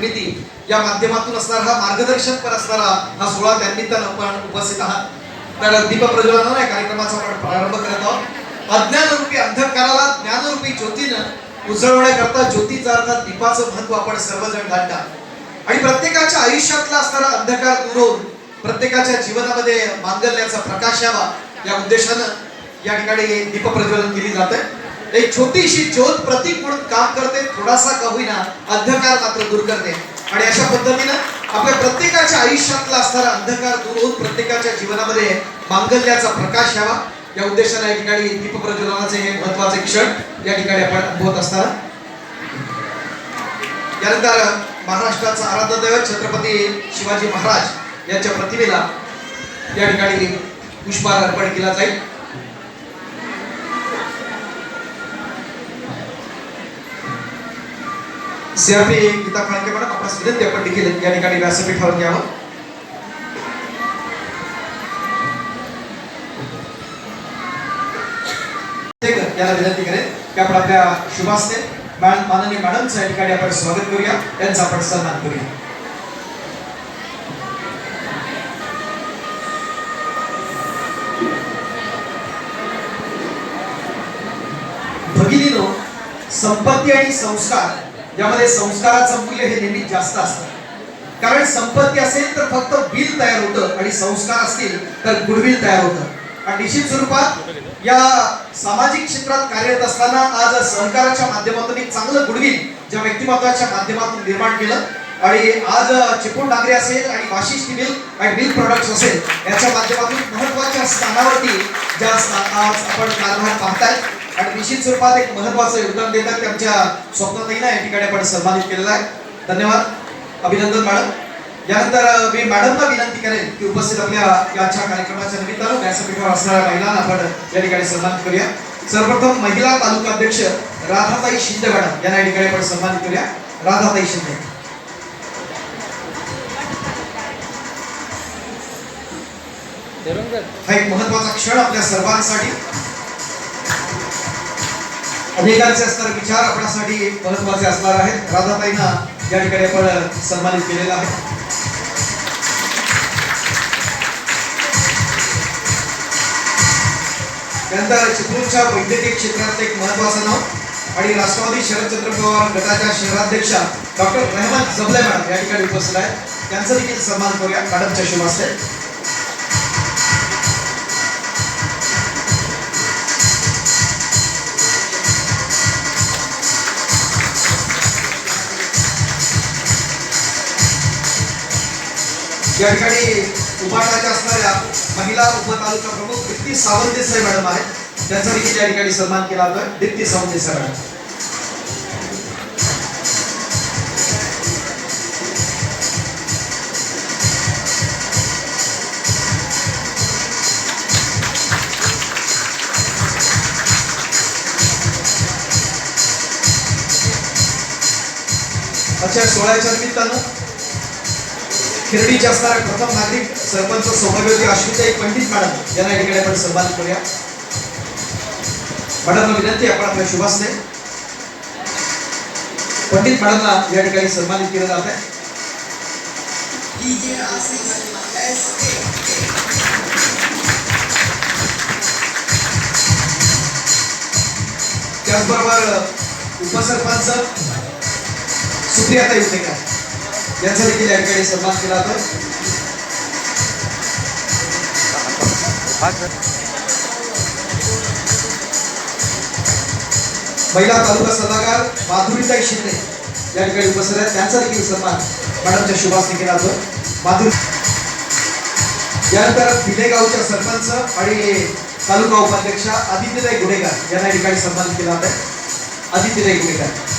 निर्मिती या माध्यमातून असणारा हा मार्गदर्शक पर असणारा हा सोहळा त्यानिमित्तानं आपण उपस्थित आहात. तर दीप प्रज्वलनानं या कार्यक्रमाचा आपण प्रारंभ करत आहोत. अज्ञानरूपी अंधकाराला ज्ञानरूपी ज्योतीनं उजळवण्याकरता ज्योतीचा अर्थात दीपाचं महत्त्व आपण सर्वजण जाणतात आणि प्रत्येकाच्या आयुष्यातला असणारा अंधकार दूर होऊन प्रत्येकाच्या जीवनामध्ये मांगल्याचा प्रकाश यावा या उद्देशानं या ठिकाणी दीप प्रज्वलन केली जाते एक छोटीशी ज्योत प्रतीक म्हणून काम करते थोडासा का होईना अंधकार मात्र दूर करते. आणि अशा पद्धतीनं आपल्या प्रत्येकाच्या आयुष्यातला असणारा अंधकार दूर होऊन प्रत्येकाच्या जीवनामध्ये मांगल्याचा प्रकाश यावा. या उद्देशाने या ठिकाणी दीप प्रज्वलनाचे हे महत्त्वाचे क्षण या ठिकाणी आपण अनुभवत असताना. यानंतर महाराष्ट्राचा आराध्य दैवत छत्रपती शिवाजी महाराज यांच्या प्रतिमेला या ठिकाणी पुष्पहार अर्पण केला जाईल. सीआरपी गीता फळके मॅडम आपणास विनंती आपण देखील या ठिकाणी व्यासपीठावर घ्यावं याला विनंती करेल की आपण आपल्या शुभास्ते मॅडम माननीय मॅडमचं या ठिकाणी आपण स्वागत करूया त्यांचा आपण सन्मान करूया भगिनीनो संपत्ती आणि संस्कार यामध्ये संस्काराचं मूल्य हे नेहमी जास्त असतं. कारण संपत्ती असेल तर फक्त बिल तयार होतं आणि संस्कार असतील तर गुडविल तयार होतं. आणि निश्चित स्वरूपात या सामाजिक क्षेत्रात कार्यरत असताना आज सहकाराच्या माध्यमातून एक चांगलं गुडविल ज्या व्यक्तिमत्वाच्या माध्यमातून निर्माण केलं. आणि आज चिपळूण नागरी असेल आणि वाशिष्ठी मिल आणि मिल्क प्रोडक्ट्स असेल याच्या माध्यमातून महत्त्वाच्या स्थानावरती ज्या आज आपण कारभार पाहताय. आणि निश्चित स्वरूपात एक महत्वाचं योगदान देतात त्यांच्या ना या ठिकाणी आपण सन्मानित केलेला आहे. धन्यवाद. अभिनंदन मॅडम. यानंतर मी मॅडमला विनंती करेन की उपस्थित आपल्या याच्या कार्यक्रमाच्या निमित्तानं व्यासपीठावर असणाऱ्या महिलांना आपण या ठिकाणी सन्मानित करूया. सर्वप्रथम महिला तालुका अध्यक्ष राधाताई शिंदे मॅडम यांना या ठिकाणी आपण सन्मानित करूया. राधाताई शिंदे. हा एक महत्त्वाचा क्षण आपल्या सर्वांसाठी. अनेकांचे असणारे विचार आपल्यासाठी महत्त्वाचे असणार आहेत. राधाताईंना या ठिकाणी आपण सन्मानित केलेला आहे. त्यानंतर चिपळूणच्या वैद्यकीय क्षेत्रात एक महत्वाचं नाव आणि राष्ट्रवादी शरदचंद्र पवार गटाच्या शहराध्यक्षा डॉक्टर रहमान जबले मॅडम या ठिकाणी उपस्थित आहेत. त्यांचा देखील सन्मान करूया. मॅडमच्या शुभ या ठिकाणी उभाटाच्या असणाऱ्या महिला उपतालुका प्रमुख दीप्ती सावंत मॅडम आहेत. त्यांचा देखील या ठिकाणी सन्मान केला जातोय. दीप्ती सावंत मॅडम. अच्छा सोहळ्याच्या निमित्तानं खिरडीचे असणारे प्रथम नागरिक सरपंच सौभाग्यवती अश्विताई पंडित मॅडम यांना या ठिकाणी आपण सन्मान करूया. मॅडमला विनंती आपण आपल्या शुभासने पंडित मॅडमला या ठिकाणी सन्मानित केलं जात आहे. त्याचबरोबर उपसरपंच सुप्रियाताई उटेकर यांचा देखील या ठिकाणी सन्मान केला जातो महिला तालुका सल्लागार माधुरीताई शिंदे या ठिकाणी उपस्थित आहेत त्यांचा देखील सन्मान मॅडमच्या शुभासने केला जातो माधुरी यानंतर भिलेगावच्या सरपंच आणि तालुका उपाध्यक्षा आदित्यताई गुन्हेगार यांना ठिकाणी सन्मान केला जात आहे आदित्यताई गुन्हेगार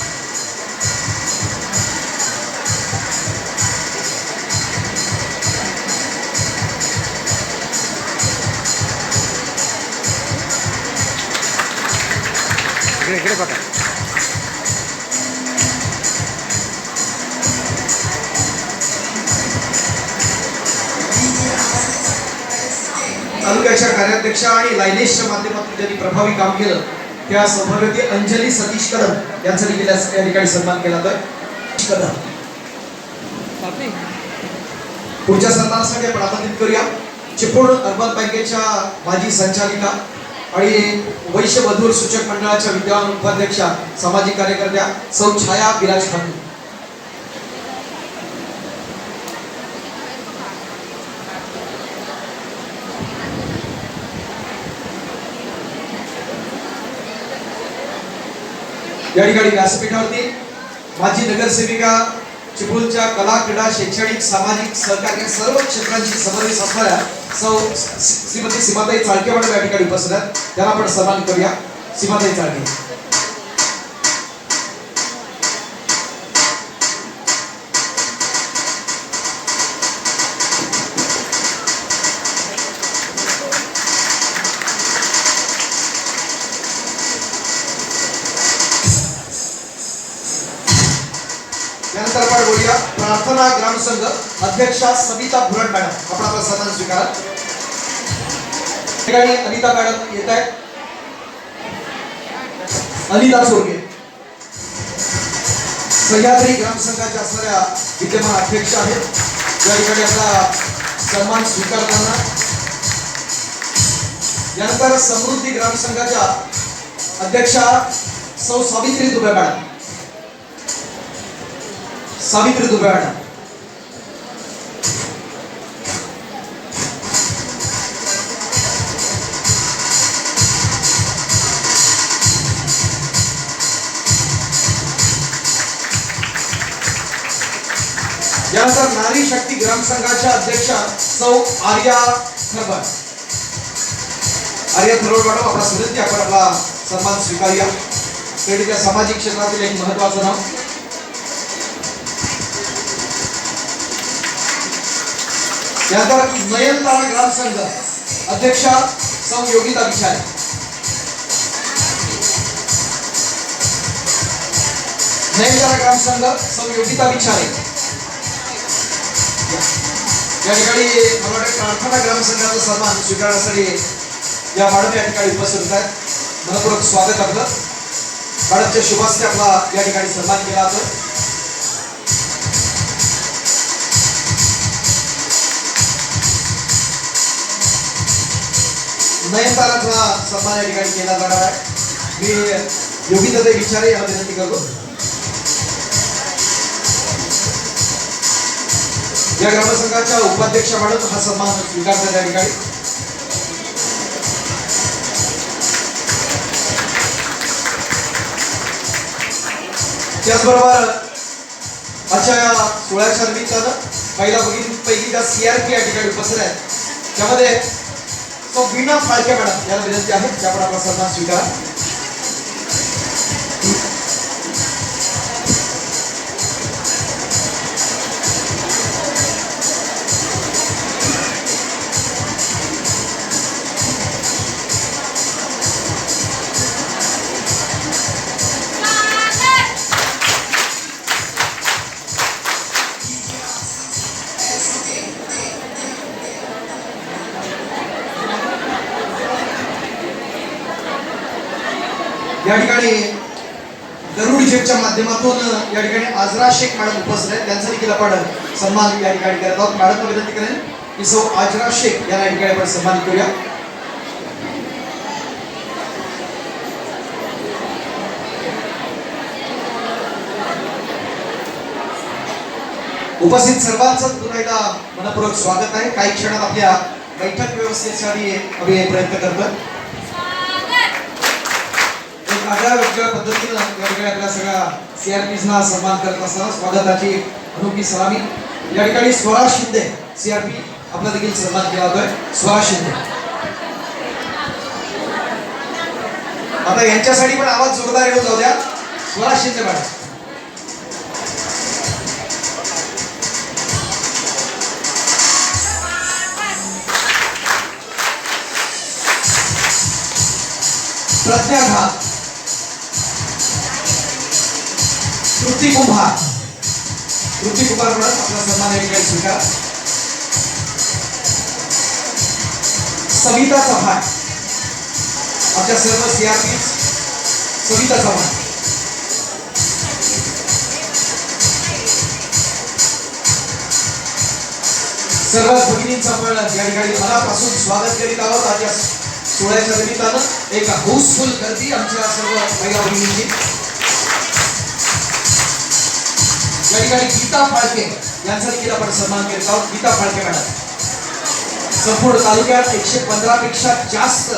बघा. तालुक्याच्या कार्याध्यक्षा आणि लायनेशच्या माध्यमातून ज्यांनी प्रभावी काम केलं त्या सौभाग्यवती अंजली सतीश कदम यांचा देखील या ठिकाणी सन्मान केला जातोय. कदम. पुढच्या सन्मानासाठी आपण आमंत्रित करूया. चिपळूण अर्बन बँकेच्या माजी संचालिका आणि वैश्य मधुर सूचक मंडळाच्या विद्यमान उपाध्यक्षा सामाजिक कार्यकर्त्या सौ छाया विराज ठाकूर. या ठिकाणी व्यासपीठावरती माजी नगरसेविका चिपळूणच्या कला क्रीडा शैक्षणिक सामाजिक सहकार्य सर्व क्षेत्रांशी समन्वय असणाऱ्या सौ श्रीमती सीमाताई चाळके मॅडम या ठिकाणी उपस्थित आहेत. त्यांना आपण सन्मान करूया. सीमाताई चाळके प्रार्थना ग्रामसंघ अध्यक्षा सविता भुरट मॅडम. आपण आपला सन्मान स्वीकारा. ठिकाणी अनिता मॅडम येत आहेत. अनिता चोरगे सह्याद्री ग्रामसंघाच्या असणाऱ्या विद्यमान अध्यक्ष आहेत. या ठिकाणी आपला सन्मान स्वीकारताना यानंतर समृद्धी ग्रामसंघाच्या अध्यक्षा सौ सावित्री दुबे मॅडम. सावित्री दुबे मॅडम. नारी शक्ती ग्रामसंघाच्या अध्यक्षा सौ आर्या खरबड आर्या थरोड मॅडम आपला सदस्य आपण आपला सन्मान स्वीकारूया. क्रीडेच्या सामाजिक क्षेत्रातील एक महत्वाचं नाव. त्यानंतर नयनतारा ग्रामसंघ अध्यक्षा सौ योगिता विचार नयनतारा ग्रामसंघ सौ योगिता विचारे या ठिकाणी मला वाटतं प्रार्थना ग्रामसंघाचा सन्मान स्वीकारण्यासाठी या मॅडम या ठिकाणी उपस्थित आहेत. मनपूर्वक स्वागत आपलं. मॅडमच्या शुभास्ते आपला या ठिकाणी सन्मान केला जातो. नयनताराचा सन्मान या ठिकाणी केला जाणार आहे. मी योगी ते विचारे याला विनंती करतो. या ग्रामसंघाच्या उपाध्यक्ष म्हणून हा सन्मान स्वीकारतात या ठिकाणी. त्याचबरोबर आजच्या या सोहळ्याच्या निमित्तानं पहिला त्या पैकी आर सीआरपी या ठिकाणी उपस्थित आहेत. त्यामध्ये तो बिना फाळके मॅडम याला विनंती आहे की आपला सन्मान स्वीकारा. या ठिकाणी गरुड जेटच्या माध्यमातून या ठिकाणी आजरा शेख मॅडम उपस्थित आहेत. त्यांचा देखील आपण सन्मान या ठिकाणी करत आहोत. मॅडम विनंती करेन की सौ आजरा शेख यांना या ठिकाणी आपण सन्मानित करूया. उपस्थित सर्वांचं पुन्हा एकदा मनपूर्वक स्वागत आहे. काही क्षणात आपल्या बैठक व्यवस्थेसाठी आम्ही प्रयत्न करतोय. माझ्या वेगळ्या पद्धतीनं या आपल्या सगळ्या सीआरपीजना सन्मान करत असताना स्वागताची अनोखी सलामी. या ठिकाणी स्वराज शिंदे सीआरपी आपला देखील सन्मान केला होतोय स्वराज शिंदे. आता यांच्यासाठी पण आवाज जोरदार येऊन जाऊ द्या. स्वराज शिंदे मॅडम. प्रज्ञा प्रज्ञाघात तृप्ती कुंभार. तृप्ती कुंभार म्हणून आपला सन्मान एक स्वीकार. सविता चव्हाण. आमच्या सर्व सीआरपी सविता चव्हाण. सर्व भगिनींचा पण या ठिकाणी मनापासून स्वागत करीत आहोत. आज या सोहळ्याच्या निमित्तानं एक हाऊसफुल गर्दी आमच्या सर्व महिला भगिनींची. या ठिकाणी गीता फाळके यांचा देखील आपण सन्मान करत आहोत गीता फाळके मॅडम. संपूर्ण तालुक्यात एकशे पंधरा पेक्षा जास्त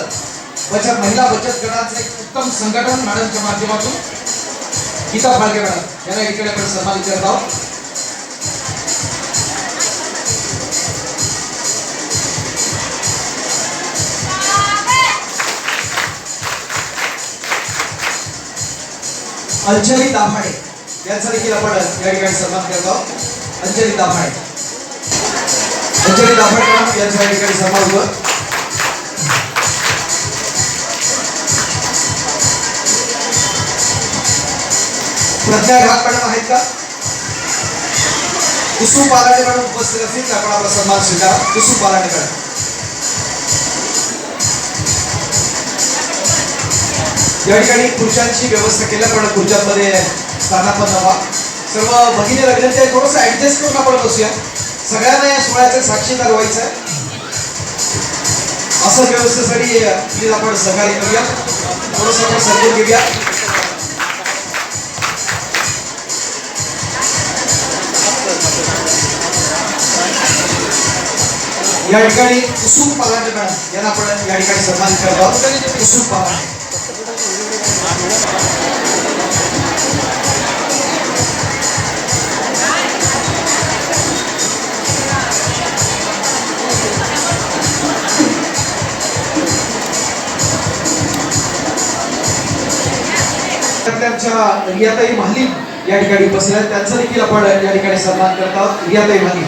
बचत महिला बचत गटाचं एक उत्तम संघटन मॅडमच्या माध्यमातून गीता फाळके मॅडम यांना या ठिकाणी आपण सन्मानित करत आहोत. अंजली दाभाडे यांचा देखील आपण या ठिकाणी सन्मान करत आहोत अंजली दाभाडे. अंजली दाभाडे यांचा या ठिकाणी सन्मान होतो. प्रज्ञा घाट मॅडम आहेत का? कुसुम बालाडे मॅडम उपस्थित असतील तर आपण आपला सन्मान स्वीकारा. कुसुम बालाडे मॅडम. या ठिकाणी खुर्च्यांची व्यवस्था केल्या पण खुर्च्यांमध्ये स्थानापन्न व्हा. सर्व भगिनी विनंती आहे थोडंसं ऍडजस्ट करून आपण बसूया. सगळ्यांना या सोहळ्याचे साक्षीदार व्हायचं आहे. असं व्यवस्थेसाठी प्लीज आपण सहकार्य करूया. थोडंसं आपण समजून घेऊया. या ठिकाणी कुसुम परांडे मॅडम यांना आपण या ठिकाणी सन्मान करतो कुसुम परांडे तर रियाताई महाली या ठिकाणी बसल्या आहेत. त्यांचा देखील आपण या ठिकाणी सन्मान करत आहोत. रियाताई महाली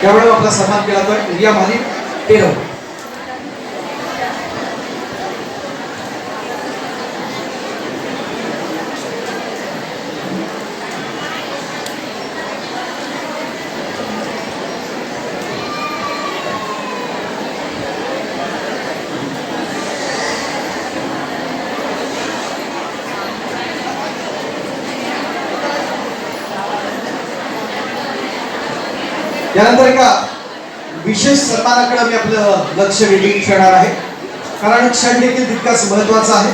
त्यामुळे आपला सन्मान केला जातोय. रिया महाली पेरव यानंतर एका विशेष सन्मानाकडे मी आपलं लक्ष वेधून ठेवणार आहे. कारण क्षण देखील तितकाच महत्त्वाचा आहे.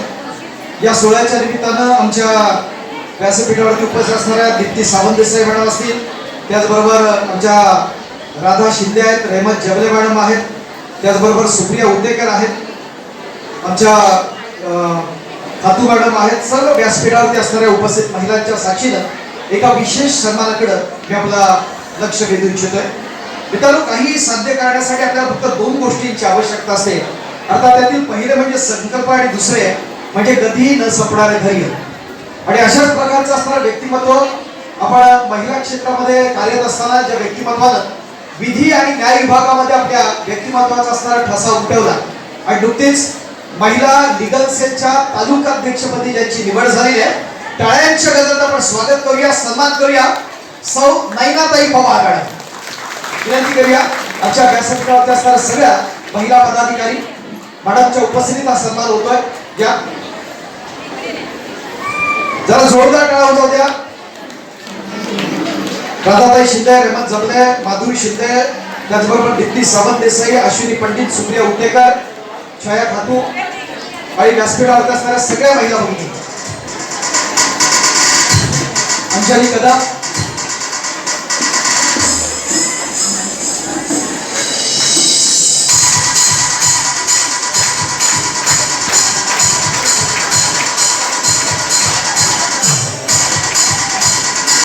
या सोहळ्याच्या निमित्तानं आमच्या व्यासपीठावरती उपस्थित असणाऱ्या दीप्ती सावंत देसाई मॅडम असतील त्याचबरोबर आमच्या राधा शिंदे आहेत रेहमत जबले मॅडम आहेत त्याचबरोबर सुप्रिया उद्देकर आहेत आमच्या खातू मॅडम आहेत सर्व व्यासपीठावरती असणाऱ्या उपस्थित महिलांच्या साक्षीनं एका विशेष सन्मानाकडं मी आपला लक्ष वेधून इच्छितोय मित्रांनो काही साध्य करण्यासाठी आपल्याला फक्त दोन गोष्टींची आवश्यकता असते. अर्थात त्यातील पहिले म्हणजे संकल्प आणि दुसरे म्हणजे कधीही न संपणारे धैर्य. आणि अशाच प्रकारचं असणारं व्यक्तिमत्व आपण महिला क्षेत्रामध्ये कार्यरत असताना ज्या व्यक्तिमत्वानं विधी आणि न्याय विभागामध्ये आपल्या व्यक्तिमत्वाचा असणारा ठसा उमटवला. आणि नुकतीच महिला लिगल सेलच्या तालुका अध्यक्षपदी ज्यांची निवड झालेली आहे टाळ्यांच्या गजरात आपण स्वागत करूया सन्मान करूया. सौ नैनाताई पवार मॅडम विनंती करूया आजच्या व्यासपीठावरती असणाऱ्या सगळ्या महिला पदाधिकारी मॅडमच्या उपस्थितीत हा सन्मान होतोय. या. जरा जोरदार टाळा होता द्या राधाताई शिंदे रेमंत जमले माधुरी शिंदे त्याचबरोबर दीप्ती सावंत देसाई अश्विनी पंडित सुप्रिया उटेकर छाया खातू आणि व्यासपीठावरती असणाऱ्या सगळ्या महिला भगिनी. अंजली कदा